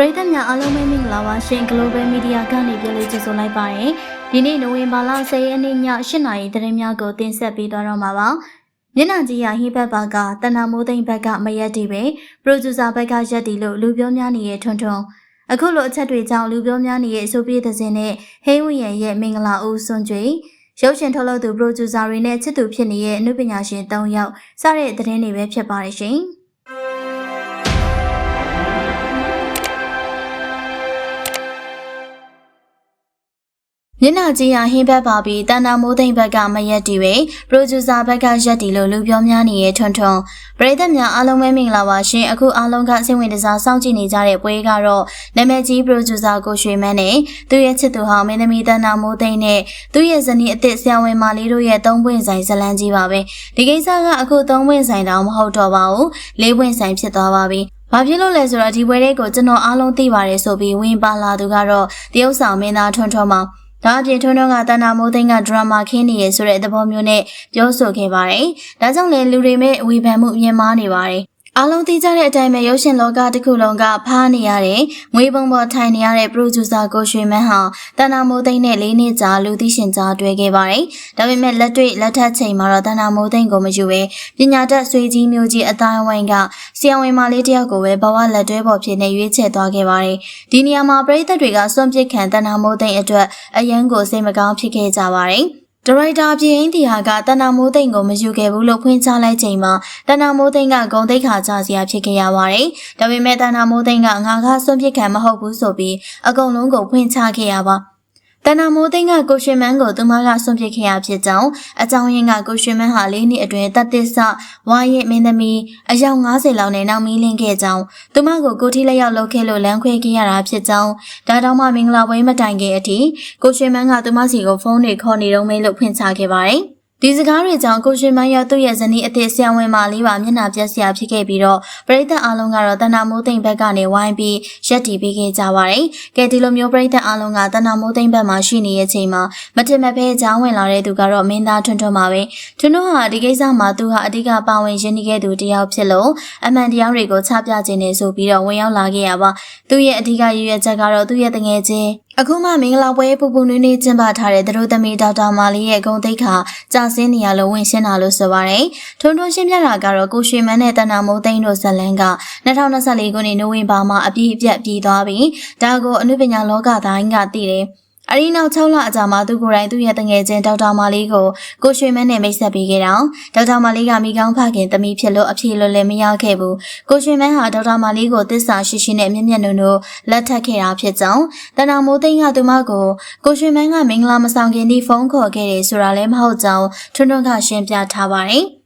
ပရိသတ်များအားလုံးပဲမင်္ဂလာပါရှင် Global Media ကနေပြောလို့ကျေးဇူးလိုက်ပါတယ်ဒီနေ့နိုဝင်ဘာလ10ရက်နေ့ည8နာရီသတင်းများကိုတင်ဆက်ပေးသွားတော့မှာပါမျက်နှာကြီးရဟိဘတ်ဘာကတဏ္ဍမိုးသိမ့်ဘက်ကမရက်တီပဲပရိုဂျူဆာဘက်ကရက်တီလို့လူပြောများနေတဲ့ထွန်းထွန်းအခုလိုအချက်တွေကြောင့်လူပြောများနေရဲ့အဆိုပြေသစဉ်နဲ့ဟိန်းဝင်းရဲ့မင်္ဂလာဦးစွန်ကျွေရုပ်ရှင်ထုတ်လုပ်သူပရိုဂျူဆာတွေနဲ့ချစ်သူဖြစ်နေတဲ့အမှုပညာရှင်၃ယောက်စတဲ့သတင်းတွေပဲဖြစ်ပါတယ်ရှင် မျက်နှာကြီးဟာဟင်းဘက်ပါပြီးတန်တာမိုးသိမ့်ဘက်ကမရက်တီပဲပရိုဂျူဆာဘက်ကရက်တီလို့လူပြောများနေရဲ့ထွန်းထွန်းပရိသတ်များအားလုံးပဲမင်္ဂလာပါရှင်အခုအားလုံးကစိတ်ဝင်စားစောင့်ကြည့်နေကြတဲ့ပွဲကတော့နာမည်ကြီးပရိုဂျူဆာကိုရွှေမန်းနဲ့သူ့ရဲ့ချစ်သူဟောင်းမင်းသမီးတန်တာမိုးသိမ့်နဲ့သူ့ရဲ့ဇနီးအစ်စ်ဆရာဝန်မလေးတို့ရဲ့သုံးပွင့်ဆိုင်ဇလန်းကြီးပါပဲဒီကိစ္စကအခုသုံးပွင့်ဆိုင်တောင်မဟုတ်တော့ပါဘူးလေးပွင့်ဆိုင်ဖြစ်သွားပါပြီဘာဖြစ်လို့လဲဆိုတော့ဒီပွဲလေးကိုကျွန်တော်အားလုံးသိပါတယ်ဆိုပြီးဝင်ပါလာသူကတော့တရုတ်ဆောင်မင်းသားထွန်းထွန်းမောင် ဒါအပြင်ထွန်းထွန်းကတန်တာမိုးသိန်းကဒရမာခင်းနေရဆိုတဲ့သဘောမျိုးနဲ့ပြောဆိုခဲ့ပါတယ်။ဒါကြောင့်လည်းလူတွေမဲ့ဝေဖန်မှုမြင်မာနေပါတယ်။ အားလုံးသိကြတဲ့အတိုင်းပဲရုပ်ရှင်လောကတစ်ခုလုံးကဖားနေရတဲ့ငွေပုံပေါ်ထိုင်နေရတဲ့ producer ကိုရွှေမန်းဟာတန်တာမိုးသိန်းနဲ့လေးနှစ်ကြာလူသိရှင်ကြားတွေ့ခဲ့ပါတယ်။ဒါပေမဲ့လက်တွေ့လက်ထပ်ချိန်မှာတော့တန်တာမိုးသိန်းကိုမယူပဲပညာတတ်ဆွေကြီးမျိုးကြီးအတိုင်းဝိုင်းကဆရာဝန်မလေးတယောက်ကိုပဲဘဝလက်တွဲပေါ်ဖြစ်နေရွေးချယ်သွားခဲ့ပါတယ်။ဒီနေရာမှာပရိသတ်တွေကစွန့်ပစ်ခံတန်တာမိုးသိန်းအတွက်အယံကိုစိတ်မကောင်းဖြစ်ခဲ့ကြပါတယ်။ ဒရိုက်တာပြင်းတီဟာကတဏ္ဍမိုးသိမ့်ကိုမယူခဲ့ဘူးလို့ဖွင့်ချလိုက်ချိန်မှာတဏ္ဍမိုးသိမ့်ကဂုံတိတ်ခါကြစရာဖြစ်ခဲ့ရပါတယ်။ဒါပေမဲ့တဏ္ဍမိုးသိမ့်ကငါကစွန့်ပစ်ခံမဟုတ်ဘူးဆိုပြီးအကုန်လုံးကိုဖွင့်ချခဲ့ရပါ။ တဏ္ဍမိုးသိန်းကကိုရွှေမန်းကိုသူမကဆွန့်ပစ်ခဲ့ရဖြစ်ကြောင်းအကြောင်းရင်းကကိုရွှေမန်းဟာလေးနှစ်အတွင်းတသစ္စာဝါရဲ့မင်းသမီးအယောက်90လောက်နဲ့နောက်မီးလင်းခဲ့ကြောင်းသူမကိုကိုထိလက်ရောက်လုပ်ခဲ့လို့လမ်းခွဲခဲ့ရတာဖြစ်ကြောင်းဒါတောင်မှမင်္ဂလာပွဲမတိုင်ခင်အထိကိုရွှေမန်းကသူမစီကိုဖုန်းတွေခေါ်နေတော့မဲလို့ဖွင့်ချခဲ့ပါတယ်။ ဒီစကားတွေကြောင့်ကိုရှင်မန်းရောသူ့ရဲ့ဇနီးအသစ်ဆရာဝန်မလေးပါမျက်နှာပြက်စရာဖြစ်ခဲ့ပြီးတော့ပရိသတ်အားလုံးကတော့တဏ္ဍမိုးသိမ့်ဘက်ကနေဝိုင်းပြီးရက်တီပေးခဲ့ကြပါတယ်။ကဲဒီလိုမျိုးပရိသတ်အားလုံးကတဏ္ဍမိုးသိမ့်ဘက်မှာရှိနေတဲ့အချိန်မှာမထင်မဖဲကြောင်းဝင်လာတဲ့သူကတော့မင်းသားထွန်းထွန်းပါပဲ။ထွန်းထွန်းဟာဒီကိစ္စမှာသူဟာအဓိကပါဝင်ရင်းနှီးခဲ့သူတစ်ယောက်ဖြစ်လို့အမှန်တရားတွေကိုချပြခြင်းနဲ့ဆိုပြီးတော့ဝင်ရောက်လာခဲ့ရပါ။သူ့ရဲ့အဓိကရည်ရွယ်ချက်ကတော့သူ့ရဲ့တငယ်ချင်း အခုမှမင်္ဂလာပွဲပူပူနွေးနွေးကျင်းပထားတဲ့သူတို့သမီးဒေါက်တာမာလီရဲ့ဂုံတိတ်ခါကြာဆင်းနေရလို့ဝင်ရှင်းတာလို့ဆိုပါတယ်။ထုံထုံရှင်းပြတာကတော့ကိုရွှေမန်းနဲ့တဏ္ဍမိုးသိန်းတို့ဇလန်းက2024ခုနှစ်နိုဝင်ဘာမှာအပြည့်အပြတ်ပြီးသွားပြီးဒါကိုအနုပညာလောကတိုင်းကသိတယ်။ အရီနောက်6လအကြာမှာသူကိုယ်တိုင်သူ့ရဲ့တငယ်ချင်းဒေါက်တာမာလီကိုကိုရွှေမန်းနဲ့မိတ်ဆက်ပေးခဲ့တာ။ဒေါက်တာမာလီကမိကောင်းဖခင်သမီးဖြစ်လို့အဖြေလွယ်လွယ်မရခဲ့ဘူး။ကိုရွှေမန်းဟာဒေါက်တာမာလီကိုတစ္ဆာရှိရှိနဲ့မျက်မျက်နှုံနှုံလက်ထပ်ခဲ့တာဖြစ်ကြောင်းတဏမိုးသိန်းကသူမကိုကိုရွှေမန်းကမင်္ဂလာမဆောင်ခင်ဒီဖုန်းခေါ်ခဲ့တယ်ဆိုတာလည်းမဟုတ်ကြောင်းထွန်းထွန်းကရှင်းပြထားပါတယ်။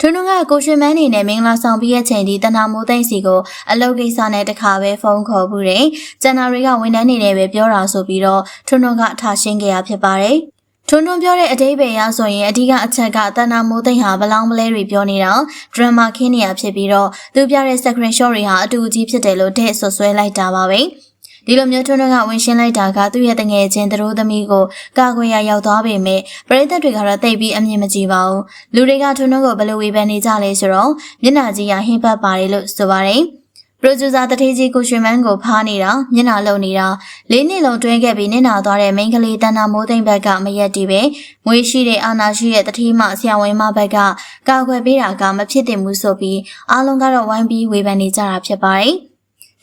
ထွန်းထွန်းကကိုရွှေမန်းနေနဲ့မင်္ဂလာဆောင်ပြီးရဲ့ချိန်ဒီတနာမိုးသိမ့်စီကိုအလုပ်ကိစ္စနဲ့တခါပဲဖုန်းခေါ်ဘူးတယ်။ကျန်တာတွေကဝန်ထမ်းနေနဲ့ပဲပြောတာဆိုပြီးတော့ထွန်းထွန်းကထားရှင်းခဲ့ရဖြစ်ပါတယ်။ထွန်းထွန်းပြောတဲ့အတိတ်ပဲရဆိုရင်အဓိကအချက်ကတဏမိုးသိမ့်ဟာဘလောင်းပလဲတွေပြောနေတာဒရမာခင်းနေရဖြစ်ပြီးတော့သူပြတဲ့ screen shot တွေဟာအတူအကြီးဖြစ်တယ်လို့တဲ့ဆွဆွဲလိုက်တာပါပဲ။ ဒီလိုမျိုးထွန်းထွန်းကဝင်ရှင်းလိုက်တာကသူ့ရဲ့တငယ်ချင်းသူတို့သမီးကိုကာကွယ်ရရောက်သွားပေမဲ့ပရိသတ်တွေကတော့တိတ်ပြီးအမြင်မကြည့်ပါဘူးလူတွေကထွန်းထွန်းကိုဘယ်လိုဝေဖန်နေကြလဲဆိုတော့မျက်နှာကြီးကဟင်းပတ်ပါတယ်လို့ဆိုပါတယ်ပရိုဂျူဆာတထေးကြီးကိုရွှေမန်းကိုဖားနေတာမျက်နှာလုံနေတာလေးနှစ်လုံးတွဲခဲ့ပြီးနင့်နာသွားတဲ့မိန်းကလေးတန်နာမိုးသိမ့်ဘက်ကမရက်တီပဲငွေရှိတဲ့အာနာရှိရဲ့တထေးမဆရာဝန်မဘက်ကကာကွယ်ပေးတာကမဖြစ်တင်ဘူးဆိုပြီးအားလုံးကတော့ဝိုင်းပြီးဝေဖန်နေကြတာဖြစ်ပါတယ်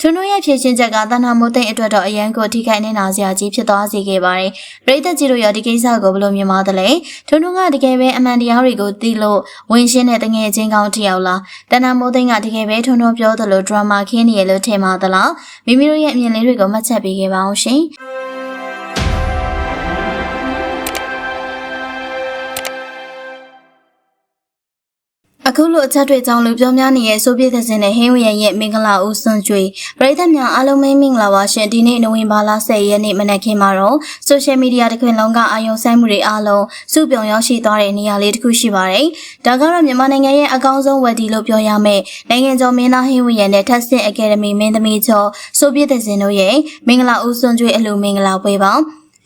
ထွန်းထွန်းရဲ့ဖြည့်ချင်းချက်ကတဏ္ဍမိုးသိမ့်အတွက်တော့အရန်ကိုထိခိုက်နေတာစရာကြီးဖြစ်သွားစေခဲ့ပါတယ်။ပရိသတ်ကြီးတို့ရောဒီကိစ္စကိုဘယ်လိုမြင်ပါသလဲ။ထွန်းထွန်းကတကယ်ပဲအမှန်တရားတွေကိုသိလို့ဝင်ရှင်းတဲ့တငယ်ချင်းကောင်းတစ်ယောက်လား။တဏ္ဍမိုးသိမ့်ကတကယ်ပဲထွန်းထွန်းပြောသလိုဒရမာခင်းနေရလို့ထင်ပါသလား။မိမိတို့ရဲ့အမြင်လေးတွေကိုမှတ်ချက်ပေးခဲ့ပါအောင်ရှင်။ အခုလိုအချက်တွေကြောင့်လူပြောများနေတဲ့ဆိုဗီယက်သစင်နဲ့ဟင်းဝရရဲ့မင်္ဂလာဦးစွန်ကျွေပရိသတ်များအားလုံးမင်္ဂလာပါရှင်ဒီနေ့နိုဝင်ဘာလ10ရက်နေ့မနက်ခင်းမှာတော့ဆိုရှယ်မီဒီယာတစ်ခွင်လုံးကအာရုံစိုက်မှုတွေအားလုံးစုပြုံရောက်ရှိသွားတဲ့နေရာလေးတစ်ခုရှိပါတယ်ဒါကတော့မြန်မာနိုင်ငံရဲ့အကောင်းဆုံးဝက်ဒီလို့ပြောရမယ်နိုင်ငံကျော်မင်းသားဟင်းဝရနဲ့ထက်ဆင့်အကယ်ဒမီမင်းသမီးကျော်ဆိုဗီယက်သစင်တို့ရဲ့မင်္ဂလာဦးစွန်ကျွေအလူမင်္ဂလာပွဲပါ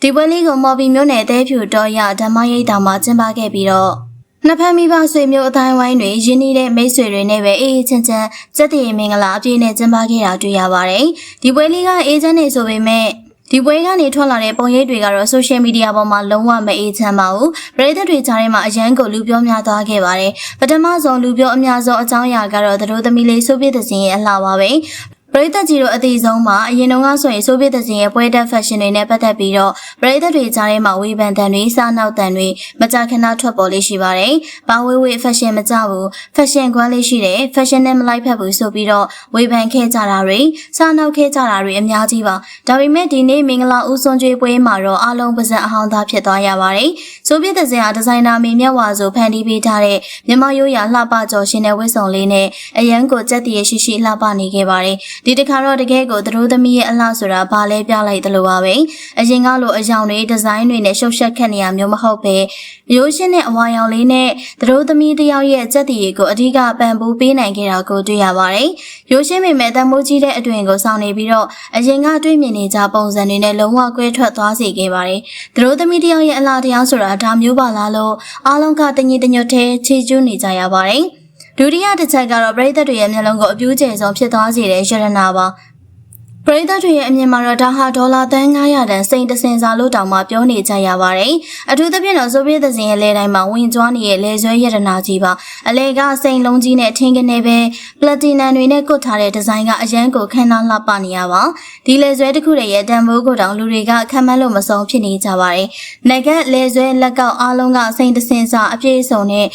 ဒီပွဲလေးကိုမော်ဘီမျိုးနယ်တဲဖြူတော်ရဓမ္မရိပ်တာမှာကျင်းပခဲ့ပြီးတော့ နှစ်ဖက်မိဘဆွေမျိုးအတိုင်းဝိုင်းတွေရင်းနှီးတဲ့မိတ်ဆွေတွေနဲ့ပဲအေးအေးချမ်းချမ်းစက်တည်မင်္ဂလာအပြည့်နဲ့ကျင်းပခဲ့တာတွေ့ရပါတယ်။ဒီပွဲလေးကအေးချမ်းနေဆိုပေမဲ့ဒီပွဲကနေထွက်လာတဲ့ပုံရိပ်တွေကတော့ social media ပေါ်မှာလုံးဝမအေးချမ်းပါဘူး။ပရိသတ်တွေကြားထဲမှာအရန်ကိုလူပြောများသွားခဲ့ပါတယ်။ပထမဆုံးလူပြောအများဆုံးအကြောင်းအရာကတော့သတို့သမီးလေးဆိုဗီယက်သင်ရဲ့အလှပါပဲ။ ပရိသတ်ကြီးတို့အသေးဆုံးမှာအရင်တုန်းကဆိုရင်ဆိုဗီယက်သင်ရဲ့ပွဲတက်ဖက်ရှင်တွေနဲ့ပတ်သက်ပြီးတော့ပရိသတ်တွေကြားထဲမှာဝေဖန်တန်တွေစားနောက်တန်တွေမကြာခဏထွက်ပေါ်လေးရှိပါတယ်။ဘာဝေးဝေးဖက်ရှင်မကြဘူးဖက်ရှင်ကွမ်းလေးရှိတယ်ဖက်ရှင်နဲ့မလိုက်ဖက်ဘူးဆိုပြီးတော့ဝေဖန်ခဲ့ကြတာတွေစားနောက်ခဲ့ကြတာတွေအများကြီးပါ။ဒါပေမဲ့ဒီနေ့မင်္ဂလာဦးစွန်ကျွေးပွဲမှာတော့အလုံးပါဇက်အဟောင်းသားဖြစ်သွားရပါတယ်။ဆိုဗီယက်သင်ဟာဒီဇိုင်နာမင်းမြတ်ဝါဆိုဖန်တီးပေးထားတဲ့မြန်မာရိုးရာလှပကျော်ရှင်တဲ့ဝတ်စုံလေးနဲ့အရန်ကိုကြက်တည်ရရှိရှိလှပနေခဲ့ပါတယ်။ဒီတစ်ခါတော့တကယ်ကိုသတို့သမီးရဲ့အလှဆိုတာဘာလဲပြလိုက်သလိုပါပဲအရင်ကလိုအယောင်တွေဒီဇိုင်းတွေနဲ့ရှုပ်ရှက်ခက်နေရမျိုးမဟုတ်ပဲရိုးရှင်းတဲ့အဝါရောင်လေးနဲ့သတို့သမီးတယောက်ရဲ့စက်တည်ကိုအဓိကပံပိုးပေးနိုင်ခဲ့တာကိုတွေ့ရပါတယ်ရိုးရှင်းပေမဲ့တမိုးကြီးတဲ့အတွင်ကိုစောင့်နေပြီးတော့အရင်ကတွေ့မြင်နေကြပုံစံတွေနဲ့လုံးဝကွဲထွက်သွားစေခဲ့ပါတယ်သတို့သမီးတယောက်ရဲ့အလှတရားဆိုတာဒါမျိုးပါလားလို့အားလုံးကတညီတညွတ်သေးချေကျူးနေကြရပါတယ် ဒုတိယတစ်ချက်ကတော့ပရိသတ်တွေရဲ့မျက်လုံးကိုအပြူးကျယ်ဆုံးဖြစ်သွားစေတဲ့ရတနာပါပရိသတ်တွေရဲ့အမြင်မှာတော့ဒါဟာဒေါ်လာသန်း900တန်စိန်တစင်စာလို့တောင်မှပြောနေကြရပါတယ်။အထူးသဖြင့်တော့ဆိုဗီယက်သဇင်ရဲ့လဲတိုင်းမှာဝင်ကျွမ်းနေတဲ့လဲဆွဲရတနာကြီးပါ။အလဲကစိန်လုံးကြီးနဲ့ထင်းကနေပဲပလက်တီနမ်တွေနဲ့ကုတ်ထားတဲ့ဒီဇိုင်းကအရန်ကိုခန်းနာလှပနေရပါ။ဒီလဲဆွဲတစ်ခုတည်းရဲ့တန်ဖိုးကိုတောင်လူတွေကခံမှန်းလို့မဆုံးဖြစ်နေကြပါတယ်။နဂတ်လဲဆွဲလက်ကောက်အားလုံးကစိန်တစင်စာအပြည့်အစုံနဲ့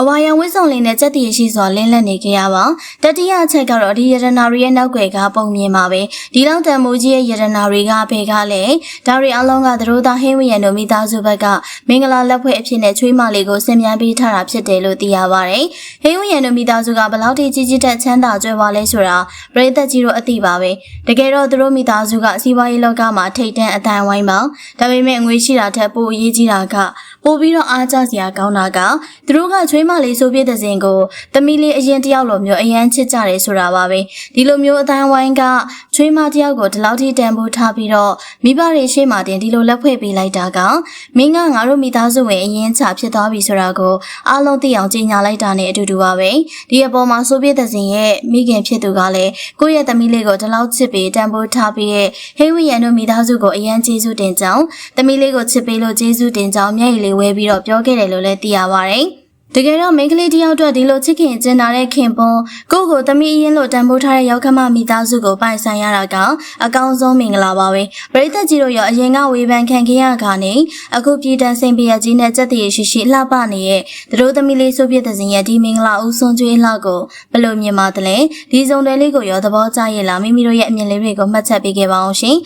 အဝါရံဝစ်စုံလေးနဲ့စက်တည်ရှိစွာလင်းလက်နေကြရပါတတိယအချက်ကတော့ဒီယရနာရီရဲ့နောက်ွယ်ကပုံမြင်ပါပဲဒီလောက်တန်မိုးကြီးရဲ့ယရနာတွေကဘေကလည်းဒါရီအလုံးကသတို့သားဟင်းဝရံတို့မိသားစုဘက်ကမင်္ဂလာလက်ဖွဲ့အဖြစ်နဲ့ချွေးမလေးကိုဆင်မြန်းပေးထားတာဖြစ်တယ်လို့သိရပါတယ်ဟင်းဝရံတို့မိသားစုကဘလောက်ထိကြီးကြီးတက်ချမ်းသာကြွယ်ဝလဲဆိုတာပရိသတ်ကြီးတို့အသိပါပဲတကယ်တော့သူတို့မိသားစုကစီးပွားရေးလောကမှာထိတ်တန့်အတန်ဝိုင်းပါဒါပေမဲ့ငွေရှိတာထက်ပိုအရေးကြီးတာကပိုပြီးတော့အားကျစရာကောင်းတာကသူတို့ကချွေးမလေးဆိုပြတဲ့စဉ်ကိုသမီးလေးအရင်တယောက်လိုမျိုးအရန်ချစ်ကြတယ်ဆိုတာပါပဲဒီလိုမျိုးအတိုင်းဝိုင်းကချွေးမတယောက်ကိုဒီလောက်ထိတန်ဖိုးထားပြီးတော့မိဘတွေရှေ့မှာတင်ဒီလိုလက်ဖွဲ့ပေးလိုက်တာကမင်းကငါတို့မိသားစုဝင်အရင်ချဖြစ်သွားပြီဆိုတာကိုအားလုံးသိအောင်ကြီးညာလိုက်တာနဲ့အတူတူပါပဲဒီအပေါ်မှာဆိုပြတဲ့စဉ်ရဲ့မိခင်ဖြစ်သူကလည်းကိုယ့်ရဲ့သမီးလေးကိုဒီလောက်ချစ်ပြီးတန်ဖိုးထားပြီးရဲ့ဟိဝီရန်တို့မိသားစုကိုအရန်ကျေးဇူးတင်ကြောင်းသမီးလေးကိုချစ်ပေးလို့ကျေးဇူးတင်ကြောင်းမျက်ရည်လေးဝဲပြီးတော့ပြောခဲ့တယ်လို့လည်းသိရပါတယ်။ တကယ်တော့မိန်းကလေးတယောက်အတွက်ဒီလိုချစ်ခင်ကျင်နာတဲ့ခင်ပွန်းကိုကိုသမီးအရင်လိုတန်ဖိုးထားတဲ့ရောက်ခမမိသားစုကိုပိုင်ဆိုင်ရတာကအကောင်းဆုံးမင်္ဂလာပါပဲပရိသတ်ကြီးတို့ရောအရင်ကဝေဖန်ခံခဲ့ရကနေအခုပြည်တန်စိန်ပြရကြီးနဲ့စက်တည်ရှိရှိလှပနေတဲ့တို့သမီးလေးဆိုပြတဲ့စဉ်ရဲ့ဒီမင်္ဂလာဦးစွန်ကျွေးလှကိုဘယ်လိုမြင်ပါသလဲဒီစုံတယ်လေးကိုရောသဘောကျရဲ့လားမိမိတို့ရဲ့အမြင်လေးတွေကိုမှတ်ချက်ပေးခဲ့ပါအောင်ရှင်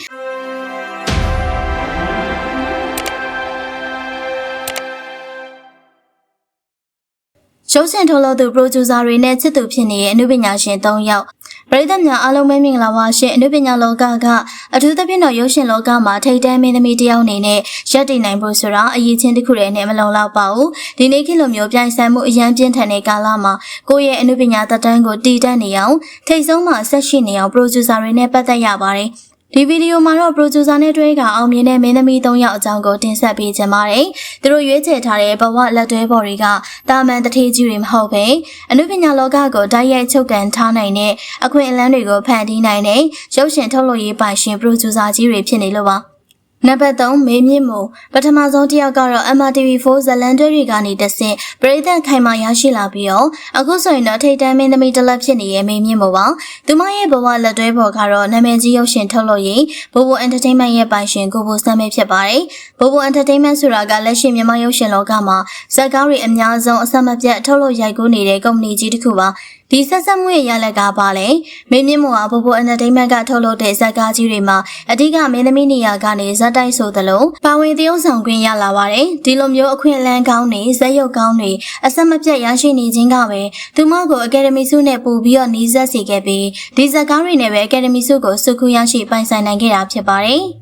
ရုပ်ရှင်ထုတ်လုပ်သူပရိုဂျူဆာတွေနဲ့ချစ်သူဖြစ်နေတဲ့အနုပညာရှင်၃ယောက်ပရိသတ်များအားလုံးပဲမင်္ဂလာပါရှင်အနုပညာလောကကအထူးသဖြင့်တော့ရုပ်ရှင်လောကမှာထိတ်တန်းမင်းသမီးတယောက်အနေနဲ့ရပ်တည်နိုင်ဖို့ဆိုတာအရေးချင်းတစ်ခုတည်းနဲ့မလုံလောက်ပါဘူးဒီနေ့ခေတ်လိုမျိုးပြိုင်ဆိုင်မှုအရန်ပြင်းထန်တဲ့ကာလမှာကိုယ့်ရဲ့အနုပညာသက်တမ်းကိုတည်တတ်နေအောင်ထိတ်ဆုံးမှာဆက်ရှိနေအောင်ပရိုဂျူဆာတွေနဲ့ပတ်သက်ရပါတယ် ဒီဗီဒီယိုမှာတော့ producer နဲ့တွဲကအောင်မြင်တဲ့မင်းသမီး၃ယောက်အကြောင်းကိုတင်ဆက်ပေးချင်ပါတယ်။သူတို့ရွေးချယ်ထားတဲ့ဘဝလက်တွဲပေါ်တွေကတာမန်တထေးကြီးတွေမဟုတ်ပဲအနုပညာလောကကိုတိုက်ရိုက်ချုပ်ကန်ထားနိုင်တဲ့အခွင့်အလမ်းတွေကိုဖန်တီးနိုင်တဲ့ရုပ်ရှင်ထုတ်လုပ်ရေးပိုင်ရှင် producer ကြီးတွေဖြစ်နေလို့ပါ။ နံပါတ်3မေမြင့်မို့ပထမဆုံးတစ်ယောက်ကတော့ MRTV4 ဇလန်တွဲတွေကနေတဆင့်ပရိသတ်ခိုင်မာရရှိလာပြီးတော့အခုဆိုရင်တော့ထိတ်တန်းမင်းသမီးတစ်လက်ဖြစ်နေတဲ့မေမြင့်မို့ပါသူမရဲ့ဘဝလက်တွဲပေါ်ကတော့နာမည်ကြီးရုပ်ရှင်ထုတ်လို့ရေးဘိုဘို Entertainment ရဲ့ပိုင်ရှင်ကိုဘိုစမ်းမေဖြစ်ပါတယ်ဘိုဘို Entertainment ဆိုတာကလက်ရှိမြန်မာရုပ်ရှင်လောကမှာဇက်ကားတွေအများဆုံးအဆက်မပြတ်ထုတ်လို့ရိုက်ကူးနေတဲ့ကုမ္ပဏီကြီးတစ်ခုပါ ဒီဆက်ဆက်မှုရဲ့ရလက်ကပါလေမင်းမြင့်မောဟာဘိုဘိုအန်တာတိန်မန့်ကထုတ်လုပ်တဲ့ဇက်ကားကြီးတွေမှာအဓိကမင်းသမီးနေရာကနေဇက်တိုက်ဆိုသလိုပါဝင်တရုပ်ဆောင်ခွင့်ရလာပါတယ်ဒီလိုမျိုးအခွင့်အလမ်းကောင်းတွေဇက်ရုပ်ကောင်းတွေအဆက်မပြတ်ရရှိနေခြင်းကပဲသူမကိုအကယ်ဒမီဆုနဲ့ပို့ပြီးတော့နှီးဆက်စေခဲ့ပြီးဒီဇက်ကားတွေနဲ့ပဲအကယ်ဒမီဆုကိုစုခုရရှိပိုင်ဆိုင်နိုင်ခဲ့တာဖြစ်ပါတယ်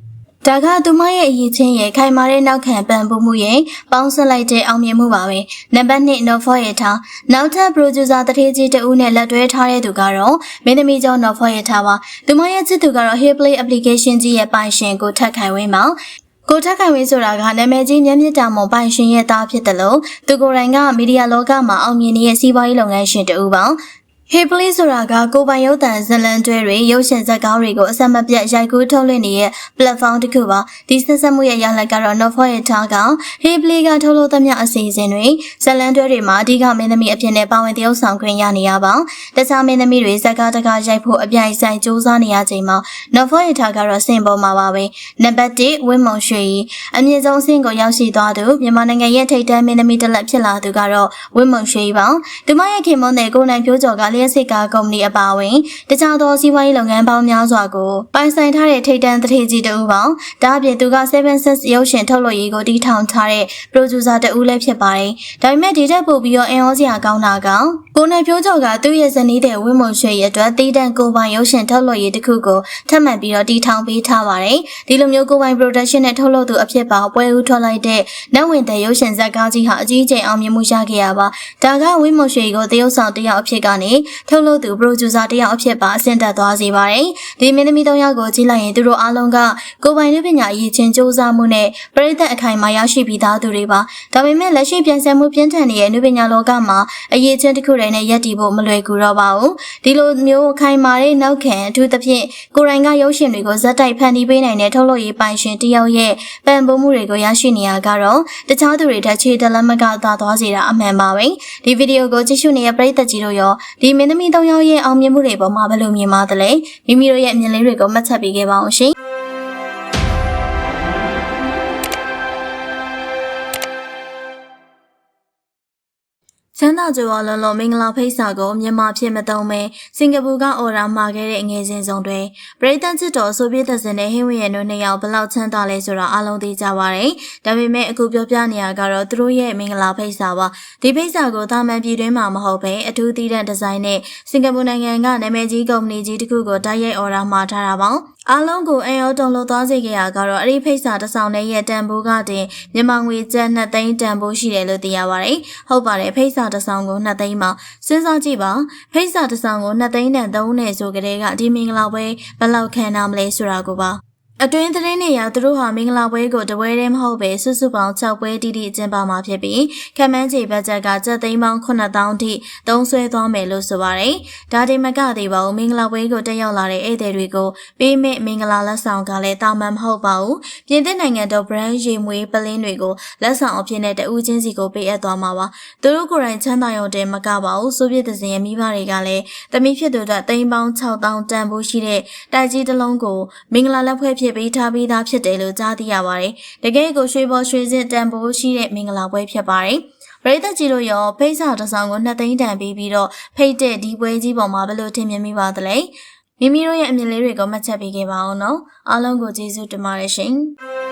ဒါကသူမရဲ့အရေးချင်းရဲ့ခိုင်မာတဲ့နောက်ခံပံ့ပိုးမှုရဲ့ပေါင်းစပ်လိုက်တဲ့အောင်မြင်မှုပါပဲ။နံပါတ်1 Nofor ရဲ့ထားနောက်ထပ် producer တထေးကြီးတဦးနဲ့လက်တွဲထားတဲ့သူကတော့မင်းသမီးကျော် Nofor ရဲ့ထားပါ။သူမရဲ့ချစ်သူကတော့ Hey Play application ကြီးရဲ့ပိုင်ရှင်ကိုထက်ခိုင်ဝင်းပါ။ကကိုထက်ခိုင်ဝင်းဆိုတာကနာမည်ကြီးမျက်မြင့်တာမွန်ပိုင်ရှင်ရဲ့သားဖြစ်တယ်လို့သူကိုယ်တိုင်ကမီဒီယာလောကမှာအောင်မြင်နေတဲ့စီးပွားရေးလုပ်ငန်းရှင်တူပါ ဟေပလီဆိုတာကကိုပိုင်ရုပ်သံဇလန်တွဲတွေရုပ်ရှင်ဇာတ်ကားတွေကိုအဆက်မပြတ်ရိုက်ကူးထုတ်လွှင့်နေတဲ့ platform တစ်ခုပါဒီဆက်ဆက်မှုရဲ့ရလဒ်ကတော့ Novo ရဲ့ထားကဟေပလီကထုတ်လို့သမျှအစီအစဉ်တွေဇလန်တွဲတွေမှာအဓိကမင်းသမီးအဖြစ်နဲ့ပါဝင်တရုပ်ဆောင်ခွင့်ရနေရပါတခြားမင်းသမီးတွေဇာတ်ကားတကားရိုက်ဖို့အပြိုင်ဆိုင်စူးစမ်းနေရချိန်မှာ Novo ရဲ့ထားကတော့စင်ပေါ်မှာပါပဲနံပါတ်1ဝင်းမုံရွှေကြီးအမြင့်ဆုံးအဆင့်ကိုရောက်ရှိသွားသူမြန်မာနိုင်ငံရဲ့ထိပ်တန်းမင်းသမီးတစ်လက်ဖြစ်လာသူကတော့ဝင်းမုံရွှေကြီးပါသူမရဲ့ခင်မွန်းတဲ့ကိုနိုင်ဖြိုးကျော်ကလျှက်စစ်ကားကုမ္ပဏီအပါအဝင်တခြားသောစီးပွားရေးလုပ်ငန်းပေါင်းများစွာကိုပိုင်ဆိုင်ထားတဲ့ထိပ်တန်းတထေကြီးတဦးပေါင်းဒါအပြင်သူက7 Sets ရုပ်ရှင်ထုတ်လုပ်ရေးကိုတည်ထောင်ထားတဲ့ producer တဦးလည်းဖြစ်ပါတယ်ဒါပေမဲ့ဒီတက်ပို့ပြီးတော့အင်အောစရာကောင်းတာက ကိုနိုင်ဖြိုးကျော်ကသူ့ရဲ့ဇနီးတဲ့ဝင်းမုံရွှေရဲ့အတွက်တည်တံ့ကိုပိုင်ရုပ်ရှင်ထုတ်လုပ်ရေးတစ်ခုကိုထပ်မံပြီးတော့တည်ထောင်ပေးထားပါတယ်ဒီလိုမျိုးကိုပိုင် production နဲ့ထုတ်လုပ်သူအဖြစ်ပါပွဲဦးထွက်လိုက်တဲ့နတ်ဝင်တဲ့ရုပ်ရှင်ဇာတ်ကားကြီးဟာအကြီးအကျယ်အောင်မြင်မှုရခဲ့ရပါဒါကဝင်းမုံရွှေကိုတရုပ်ဆောင်တစ်ယောက်အဖြစ်ကနေထုတ်လုပ်သူ producer တစ်ယောက်အဖြစ်ပါအဆင့်တက်သွားစေပါတယ်ဒီမင်းသမီးသုံးယောက်ကိုကြည့်လိုက်ရင်သူတို့အားလုံးကကိုပိုင်လူပညာအရေးချင်းစူးစမ်းမှုနဲ့ပြိသက်အခိုင်အမာရရှိပြီးသားသူတွေပါဒါပေမဲ့လက်ရှိပြန်ဆယ်မှုပြင်းထန်နေတဲ့လူပညာလောကမှာအရေးချင်းတစ်ခုတည်းနဲ့ယက်တည်ဖို့မလွယ်ကူတော့ပါဘူးဒီလိုမျိုးအခိုင်အမာတဲ့နောက်ခံအထူးသဖြင့်ကိုရိုင်းကရုပ်ရှင်တွေကိုဇက်တိုက်ဖန်တီးပေးနိုင်တဲ့ထုတ်လုပ်ရေးပိုင်ရှင်တယောက်ရဲ့ပံ့ပိုးမှုတွေကိုရရှိနေရကတော့တခြားသူတွေထက်ခြေတလက်မကသာသွားစေတာအမှန်ပါပဲဒီဗီဒီယိုကိုကြည့်ရှုနေတဲ့ပရိသတ်ကြီးတို့ရောဒီမင်းသမီးသုံးယောက်ရဲ့အောင်မြင်မှုတွေပေါ်မှာဘယ်လိုမြင်ပါသလဲမိမိတို့ရဲ့အမြင်လေးတွေကိုမှတ်ချက်ပေးခဲ့ပါအောင်ရှင် မ်းသာကြွယ်ဝလုံးလုံးမင်္ဂလာဖိတ်စာကိုမြန်မာဖြစ်မသုံးမဲစင်ကာပူကအော်ဒါမှာခဲ့တဲ့အငယ်ချင်းစုံတွေပရိသတ်ချစ်တော်ဆိုဗီယက်သက်စင်နဲ့ဟင်းဝင်းရဲ့တို့နှစ်ယောက်ဘယ်လောက်ချမ်းသာလဲဆိုတာအားလုံးသိကြပါတယ်။ဒါပေမဲ့အခုပြောပြနေရကတော့သူတို့ရဲ့မင်္ဂလာဖိတ်စာပါ။ဒီဖိတ်စာကိုတာမန်ပြည်တွင်းမှာမဟုတ်ဘဲအထူးသီးသန့်ဒီဇိုင်းနဲ့စင်ကာပူနိုင်ငံကနာမည်ကြီးကုမ္ပဏီကြီးတစ်ခုကိုတိုက်ရိုက်အော်ဒါမှာထားတာပါ။ အားလုံးကိုအယောတုံလို့သွားစေခဲ့ရကတော့အဲ့ဒီဖိတ်စာတစ်ဆောင်နဲ့ရဲ့တန်ဖိုးကတင်မြန်မာငွေကျပ်2သိန်းတန်ဖိုးရှိတယ်လို့သိရပါတယ်။ဟုတ်ပါတယ်ဖိတ်စာတစ်ဆောင်ကို2သိန်းပါစဉ်းစားကြည့်ပါဖိတ်စာတစ်ဆောင်ကို2သိန်းတန်3နဲ့ဆိုကြတဲ့ကဒီမင်္ဂလာပွဲဘယ်လောက်ခံနာမလဲဆိုတာကိုပါ အတွင်းသတင်းတွေရသူတို့ဟာမင်္ဂလာပွဲကိုတပွဲတည်းမဟုတ်ပဲစုစုပေါင်း6ပွဲတိတိကျင်းပမှာဖြစ်ပြီးခံမှန်းခြေဘတ်ဂျက်ကကျပ်သိန်းပေါင်း9000ထိသုံးဆွဲသွားမယ်လို့ဆိုပါတယ်။ဒါတင်မကသေးပါဘူးမင်္ဂလာပွဲကိုတက်ရောက်လာတဲ့ဧည့်သည်တွေကိုပေးမဲ့မင်္ဂလာလက်ဆောင်ကလည်းတာမန်မဟုတ်ပါဘူး။ပြင်သစ်နိုင်ငံတော် brand ရေမွေးပလင်းတွေကိုလက်ဆောင်အဖြစ်နဲ့တဦးချင်းစီကိုပေးအပ်သွားမှာပါ။သူတို့ကိုယ်တိုင်ချမ်းသာရုံတင်မကပါဘူး။ဆိုဗီယက်သစဉ်ရဲ့မိဘတွေကလည်းတမီးဖြစ်သူတို့သိန်းပေါင်း6000တန်ဖိုးရှိတဲ့တိုက်ကြီးတစ်လုံးကိုမင်္ဂလာလက်ဖွဲ့ဖြစ်ပေးထားပြီးသားဖြစ်တယ်လို့ကြားသိရပါတယ်။တကယ်ကိုရွှေဘော်ရွှေစစ်တန်ဖိုးရှိတဲ့မင်္ဂလာပွဲဖြစ်ပါတယ်။ပရိသတ်ကြီးတို့ရောဖိတ်စာတစ်ဆောင်ကိုနှစ်သိန်းတန်ပေးပြီးတော့ဖိတ်တဲ့ဒီပွဲကြီးပေါ်မှာဘယ်လိုထင်မြင်မိပါသလဲ။မိမိတို့ရဲ့အမြင်လေးတွေကိုမှတ်ချက်ပေးခဲ့ပါအောင်နော်။အားလုံးကိုကျေးဇူးတင်ပါတယ်ရှင်။